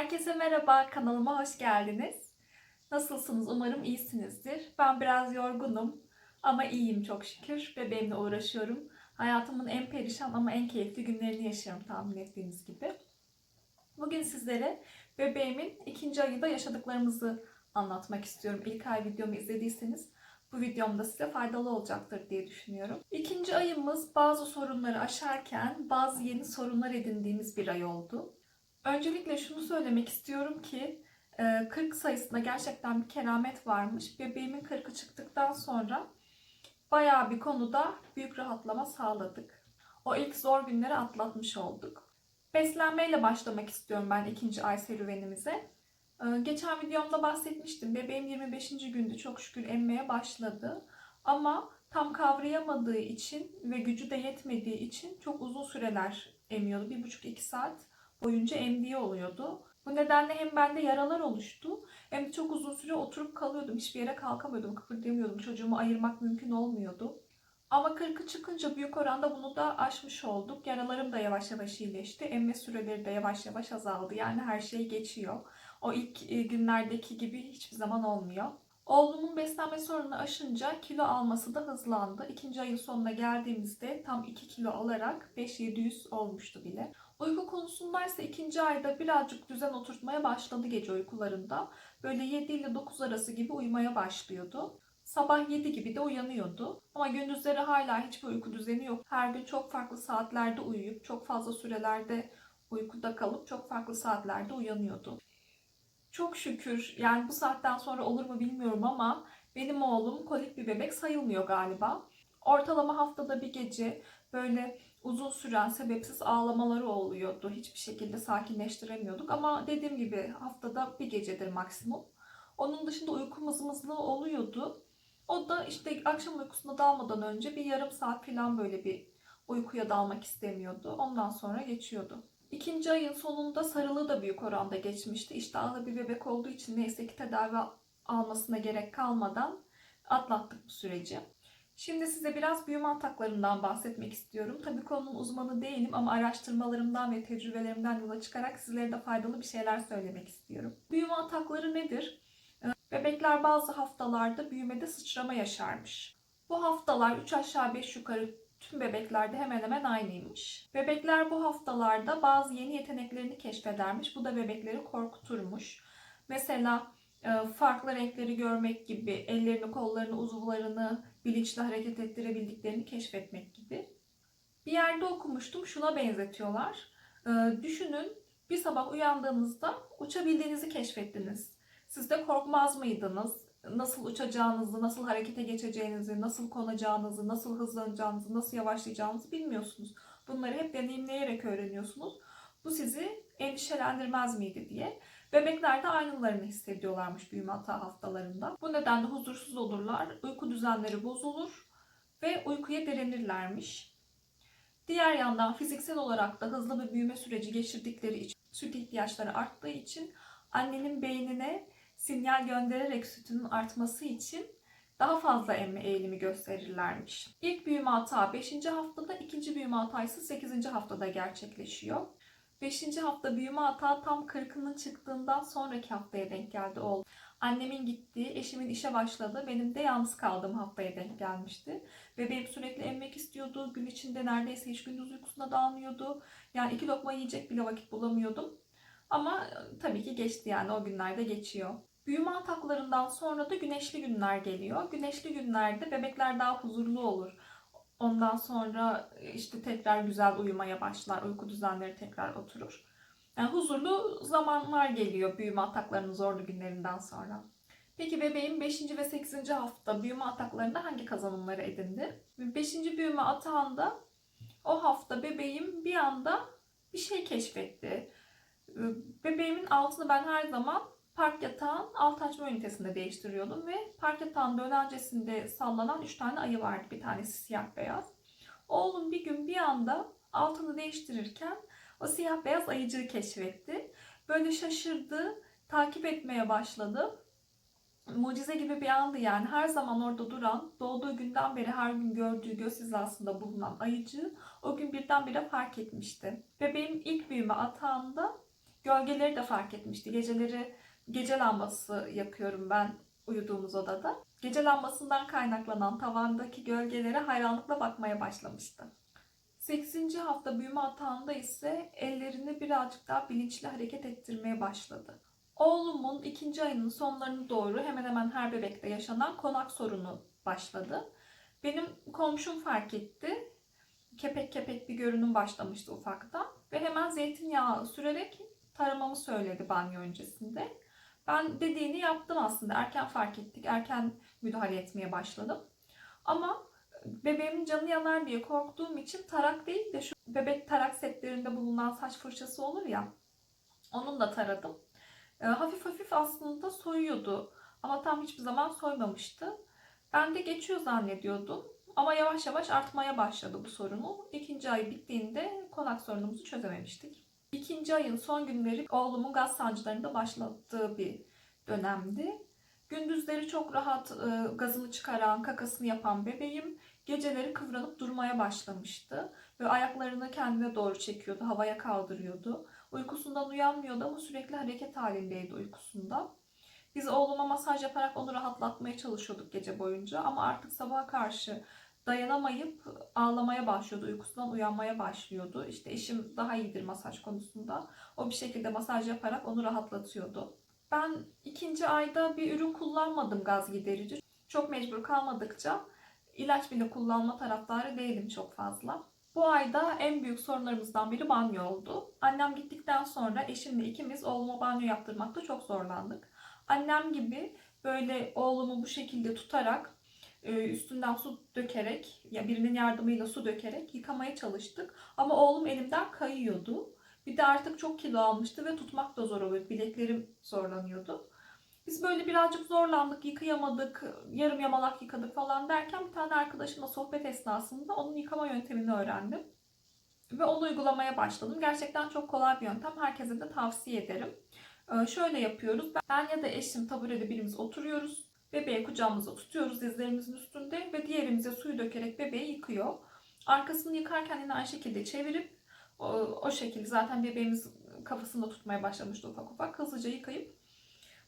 Herkese merhaba, kanalıma hoş geldiniz. Nasılsınız? Umarım iyisinizdir. Ben biraz yorgunum ama iyiyim çok şükür. Bebeğimle uğraşıyorum. Hayatımın en perişan ama en keyifli günlerini yaşıyorum tahmin ettiğiniz gibi. Bugün sizlere bebeğimin ikinci ayında yaşadıklarımızı anlatmak istiyorum. İlk ay videomu izlediyseniz bu videomda size faydalı olacaktır diye düşünüyorum. İkinci ayımız bazı sorunları aşarken bazı yeni sorunlar edindiğimiz bir ay oldu. Öncelikle şunu söylemek istiyorum ki e, 40 sayısında gerçekten bir keramet varmış. Bebeğimin 40'ı çıktıktan sonra bayağı bir konuda büyük rahatlama sağladık. O ilk zor günleri atlatmış olduk. Beslenmeyle başlamak istiyorum ben ikinci ay serüvenimize. E, Geçen videomda bahsetmiştim. Bebeğim 25. gündü çok şükür emmeye başladı. Ama tam kavrayamadığı için ve gücü de yetmediği için çok uzun süreler emiyordu. 1,5-2 saat boyunca emdiği oluyordu. Bu nedenle hem bende yaralar oluştu hem de çok uzun süre oturup kalıyordum. Hiçbir yere kalkamıyordum, kıpırdayamıyordum. Çocuğumu ayırmak mümkün olmuyordu. Ama 40'ı çıkınca büyük oranda bunu da aşmış olduk. Yaralarım da yavaş yavaş iyileşti. Emme süreleri de yavaş yavaş azaldı. Yani her şey geçiyor. O ilk e, günlerdeki gibi hiçbir zaman olmuyor. Oğlumun beslenme sorununu aşınca kilo alması da hızlandı. İkinci ayın sonuna geldiğimizde tam 2 kilo alarak 5700 olmuştu bile. Uyku konusundaysa ikinci ayda birazcık düzen oturtmaya başladı gece uykularında. Böyle 7 ile 9 arası gibi uyumaya başlıyordu. Sabah 7 gibi de uyanıyordu. Ama gündüzleri hala hiçbir uyku düzeni yok. Her gün çok farklı saatlerde uyuyup çok fazla sürelerde uykuda kalıp çok farklı saatlerde uyanıyordu. Çok şükür yani bu saatten sonra olur mu bilmiyorum ama benim oğlum kolik bir bebek sayılmıyor galiba. Ortalama haftada bir gece böyle uzun süren sebepsiz ağlamaları oluyordu. Hiçbir şekilde sakinleştiremiyorduk ama dediğim gibi haftada bir gecedir maksimum. Onun dışında uyku mızmızlığı oluyordu. O da işte akşam uykusuna dalmadan önce bir yarım saat falan böyle bir uykuya dalmak istemiyordu. Ondan sonra geçiyordu. İkinci ayın sonunda sarılığı da büyük oranda geçmişti. İştahlı bir bebek olduğu için neyse ki tedavi almasına gerek kalmadan atlattık bu süreci. Şimdi size biraz büyüme ataklarından bahsetmek istiyorum. Tabii konunun uzmanı değilim ama araştırmalarımdan ve tecrübelerimden yola çıkarak sizlere de faydalı bir şeyler söylemek istiyorum. Büyüme atakları nedir? Bebekler bazı haftalarda büyümede sıçrama yaşarmış. Bu haftalar 3 aşağı 5 yukarı tüm bebeklerde hemen hemen aynıymış. Bebekler bu haftalarda bazı yeni yeteneklerini keşfedermiş. Bu da bebekleri korkuturmuş. Mesela farklı renkleri görmek gibi, ellerini, kollarını, uzuvlarını bilinçli hareket ettirebildiklerini keşfetmek gibi. Bir yerde okumuştum, şuna benzetiyorlar. E, Düşünün, bir sabah uyandığınızda uçabildiğinizi keşfettiniz. Siz de korkmaz mıydınız? Nasıl uçacağınızı, nasıl harekete geçeceğinizi, nasıl konacağınızı, nasıl hızlanacağınızı, nasıl yavaşlayacağınızı bilmiyorsunuz. Bunları hep deneyimleyerek öğreniyorsunuz. Bu sizi endişelendirmez miydi diye. Bebekler de aynılarını hissediyorlarmış büyüme hata haftalarında. Bu nedenle huzursuz olurlar, uyku düzenleri bozulur ve uykuya direnirlermiş. Diğer yandan fiziksel olarak da hızlı bir büyüme süreci geçirdikleri için, süt ihtiyaçları arttığı için annenin beynine sinyal göndererek sütünün artması için daha fazla emme eğilimi gösterirlermiş. İlk büyüme hata 5. haftada, ikinci büyüme hata ise 8. haftada gerçekleşiyor. 5. hafta büyüme hata tam 40'ının çıktığından sonraki haftaya denk geldi oğlum. Annemin gittiği, eşimin işe başladığı, benim de yalnız kaldığım haftaya denk gelmişti. Bebeğim sürekli emmek istiyordu. Gün içinde neredeyse hiç gündüz uykusuna dalmıyordu. Yani iki lokma yiyecek bile vakit bulamıyordum. Ama tabii ki geçti yani o günlerde geçiyor. Büyüme ataklarından sonra da güneşli günler geliyor. Güneşli günlerde bebekler daha huzurlu olur. Ondan sonra işte tekrar güzel uyumaya başlar. Uyku düzenleri tekrar oturur. Yani huzurlu zamanlar geliyor büyüme ataklarının zorlu günlerinden sonra. Peki bebeğin 5. ve 8. hafta büyüme ataklarında hangi kazanımları edindi? 5. büyüme atağında o hafta bebeğim bir anda bir şey keşfetti. Bebeğimin altını ben her zaman park yatağın alt açma ünitesinde değiştiriyordum ve park yatağın dönencesinde sallanan 3 tane ayı vardı. Bir tanesi siyah beyaz. Oğlum bir gün bir anda altını değiştirirken o siyah beyaz ayıcığı keşfetti. Böyle şaşırdı, takip etmeye başladı. Mucize gibi bir andı yani. Her zaman orada duran, doğduğu günden beri her gün gördüğü göz hizasında bulunan ayıcığı o gün birdenbire fark etmişti. Bebeğim ilk büyüme atağında Gölgeleri de fark etmişti. Geceleri gece lambası yakıyorum ben uyuduğumuz odada. Gece lambasından kaynaklanan tavandaki gölgelere hayranlıkla bakmaya başlamıştı. 8. hafta büyüme atağında ise ellerini birazcık daha bilinçli hareket ettirmeye başladı. Oğlumun ikinci ayının sonlarına doğru hemen hemen her bebekte yaşanan konak sorunu başladı. Benim komşum fark etti. Kepek kepek bir görünüm başlamıştı ufaktan. Ve hemen zeytinyağı sürerek taramamı söyledi banyo öncesinde. Ben dediğini yaptım aslında. Erken fark ettik. Erken müdahale etmeye başladım. Ama bebeğimin canı yanar diye korktuğum için tarak değil de şu bebek tarak setlerinde bulunan saç fırçası olur ya. Onunla taradım. E, hafif hafif aslında soyuyordu. Ama tam hiçbir zaman soymamıştı. Ben de geçiyor zannediyordum. Ama yavaş yavaş artmaya başladı bu sorunu. İkinci ay bittiğinde konak sorunumuzu çözememiştik. İkinci ayın son günleri oğlumun gaz sancılarında başlattığı bir dönemdi. Gündüzleri çok rahat e, gazını çıkaran, kakasını yapan bebeğim geceleri kıvranıp durmaya başlamıştı. Ve ayaklarını kendine doğru çekiyordu, havaya kaldırıyordu. Uykusundan uyanmıyordu ama sürekli hareket halindeydi uykusunda. Biz oğluma masaj yaparak onu rahatlatmaya çalışıyorduk gece boyunca ama artık sabaha karşı dayanamayıp ağlamaya başlıyordu. Uykusundan uyanmaya başlıyordu. İşte eşim daha iyidir masaj konusunda. O bir şekilde masaj yaparak onu rahatlatıyordu. Ben ikinci ayda bir ürün kullanmadım gaz giderici. Çok mecbur kalmadıkça ilaç bile kullanma taraftarı değilim çok fazla. Bu ayda en büyük sorunlarımızdan biri banyo oldu. Annem gittikten sonra eşimle ikimiz oğluma banyo yaptırmakta çok zorlandık. Annem gibi böyle oğlumu bu şekilde tutarak üstünden su dökerek ya birinin yardımıyla su dökerek yıkamaya çalıştık. Ama oğlum elimden kayıyordu. Bir de artık çok kilo almıştı ve tutmak da zor oluyordu. Bileklerim zorlanıyordu. Biz böyle birazcık zorlandık, yıkayamadık, yarım yamalak yıkadık falan derken bir tane arkadaşımla sohbet esnasında onun yıkama yöntemini öğrendim. Ve onu uygulamaya başladım. Gerçekten çok kolay bir yöntem. Herkese de tavsiye ederim. Ee, şöyle yapıyoruz. Ben ya da eşim taburede birimiz oturuyoruz. Bebeği kucağımıza tutuyoruz dizlerimizin üstünde ve diğerimize suyu dökerek bebeği yıkıyor. Arkasını yıkarken yine aynı şekilde çevirip o, o şekilde zaten bebeğimiz kafasında tutmaya başlamıştı ufak ufak. Hızlıca yıkayıp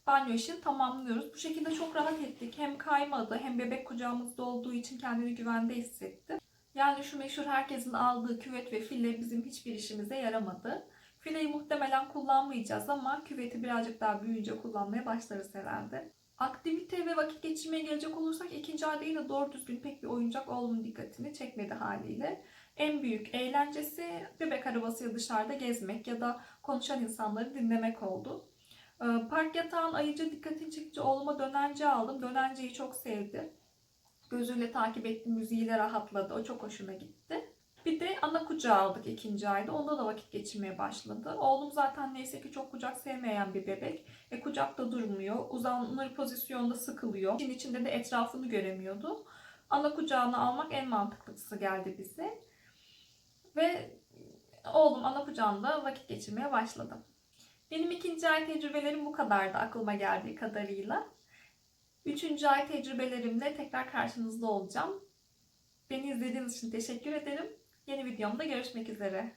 banyo işini tamamlıyoruz. Bu şekilde çok rahat ettik. Hem kaymadı hem bebek kucağımızda olduğu için kendini güvende hissetti. Yani şu meşhur herkesin aldığı küvet ve fille bizim hiçbir işimize yaramadı. Fileyi muhtemelen kullanmayacağız ama küveti birazcık daha büyüyünce kullanmaya başlarız herhalde. Aktivite ve vakit geçirmeye gelecek olursak ikinci ayda yine doğru düzgün pek bir oyuncak oğlumun dikkatini çekmedi haliyle. En büyük eğlencesi bebek arabasıyla dışarıda gezmek ya da konuşan insanları dinlemek oldu. Ee, Park yatağın ayıcı dikkatini çekince oğluma dönence aldım. Dönenceyi çok sevdi. Gözüyle takip etti, müziğiyle rahatladı. O çok hoşuna gitti. Bir de ana kucağı aldık ikinci ayda. Onda da vakit geçirmeye başladı. Oğlum zaten neyse ki çok kucak sevmeyen bir bebek. E, kucakta durmuyor. Uzanır pozisyonda sıkılıyor. İçin içinde de etrafını göremiyordu. Ana kucağına almak en mantıklısı geldi bize. Ve oğlum ana kucağında vakit geçirmeye başladı. Benim ikinci ay tecrübelerim bu kadardı aklıma geldiği kadarıyla. Üçüncü ay tecrübelerimle tekrar karşınızda olacağım. Beni izlediğiniz için teşekkür ederim. Yeni videomda görüşmek üzere.